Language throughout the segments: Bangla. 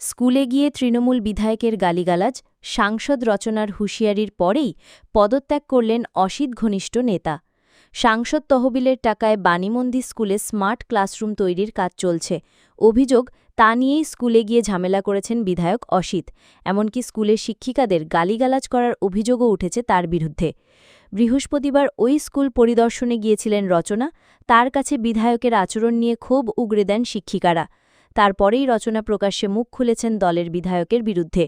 স্কুলে গিয়ে তৃণমূল বিধায়কের গালিগালাজ, সাংসদ রচনার হুঁশিয়ারির পরেই পদত্যাগ করলেন অসিত ঘনিষ্ঠ নেতা। সাংসদ তহবিলের টাকায় বাণীমন্দির স্কুলে স্মার্ট ক্লাসরুম তৈরির কাজ চলছে। অভিযোগ, তা নিয়েই স্কুলে গিয়ে ঝামেলা করেছেন বিধায়ক অসিত। এমনকি স্কুলের শিক্ষিকাদের গালিগালাজ করার অভিযোগও উঠেছে তার বিরুদ্ধে। বৃহস্পতিবার ওই স্কুল পরিদর্শনে গিয়েছিলেন রচনা। তার কাছে বিধায়কের আচরণ নিয়ে ক্ষোভ উগরে দেন শিক্ষিকারা। তারপরেই রচনা প্রকাশ্যে মুখ খুলেছেন দলের বিধায়কের বিরুদ্ধে।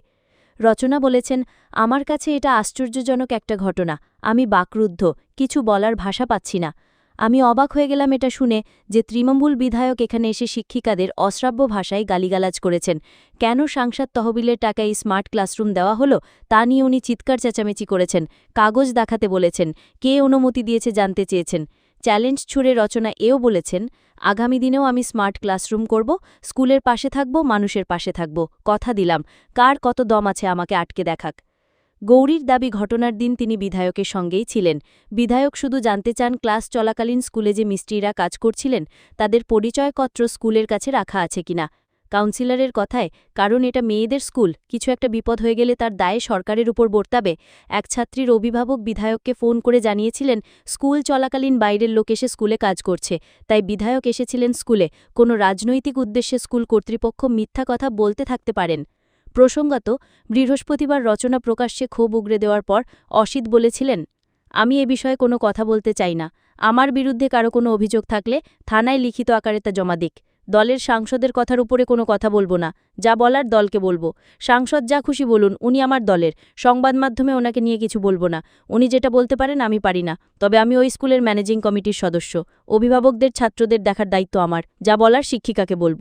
রচনা বলেছেন, আমার কাছে এটা আশ্চর্যজনক একটা ঘটনা। আমি বাকরুদ্ধ, কিছু বলার ভাষা পাচ্ছি না। আমি অবাক হয়ে গেলাম এটা শুনে যে তৃণমূল বিধায়ক এখানে এসে শিক্ষিকাদের অশ্রাব্য ভাষায় গালিগালাজ করেছেন। কেন সাংসদ তহবিলের টাকায় স্মার্ট ক্লাসরুম দেওয়া হলো, তা নিয়ে উনি চিৎকার চেঁচামেচি করেছেন। কাগজ দেখাতে বলেছেন। কে অনুমতি দিয়েছে জানতে চেয়েছেন। চ্যালেঞ্জ ছুড়ে রচনা এও বলেছেন, আগামী দিনেও আমি স্মার্ট ক্লাসরুম করব, স্কুলের পাশে থাকব, মানুষের পাশে থাকব। কথা দিলাম, কার কত দম আছে আমাকে আটকে দেখাক। গৌরীর দাবি ঘটনার দিন তিনি বিধায়কের সঙ্গেই ছিলেন। বিধায়ক শুধু জানতে চান ক্লাস চলাকালীন স্কুলে যে মিস্ত্রিরা কাজ করছিলেন, তাদের পরিচয়পত্র স্কুলের কাছে রাখা আছে কিনা। কাউন্সিলরের কথায়, কারণ এটা মেয়েদের স্কুল, কিছু একটা বিপদ হয়ে গেলে তার দায়ে সরকারের উপর বর্তাবে। এক ছাত্রীর অভিভাবক বিধায়ককে ফোন করে জানিয়েছিলেন, স্কুল চলাকালীন বাইরের লোক এসে স্কুলে কাজ করছে, তাই বিধায়ক এসেছিলেন স্কুলে। কোনো রাজনৈতিক উদ্দেশ্যে স্কুল কর্তৃপক্ষ মিথ্যা কথা বলতে থাকতে পারেন। প্রসঙ্গত, বৃহস্পতিবার রচনা প্রকাশ্যে ক্ষোভ উগরে দেওয়ার পর অসিত বলেছিলেন, আমি এ বিষয়ে কোনো কথা বলতে চাই না। আমার বিরুদ্ধে কারও কোনো অভিযোগ থাকলে থানায় লিখিত আকারে তা জমা দিক। দলের সাংসদের কথার উপরে কোনো কথা বলব না, যা বলার দলকে বলব। সাংসদ যা খুশি বলুন, উনি আমার দলের। সংবাদ মাধ্যমে ওনাকে নিয়ে কিছু বলব না। উনি যেটা বলতে পারেন, আমি পারি না। তবে আমি ওই স্কুলের ম্যানেজিং কমিটির সদস্য। অভিভাবকদের, ছাত্রদের দেখার দায়িত্ব আমার, যা বলার শিক্ষিকাকে বলব।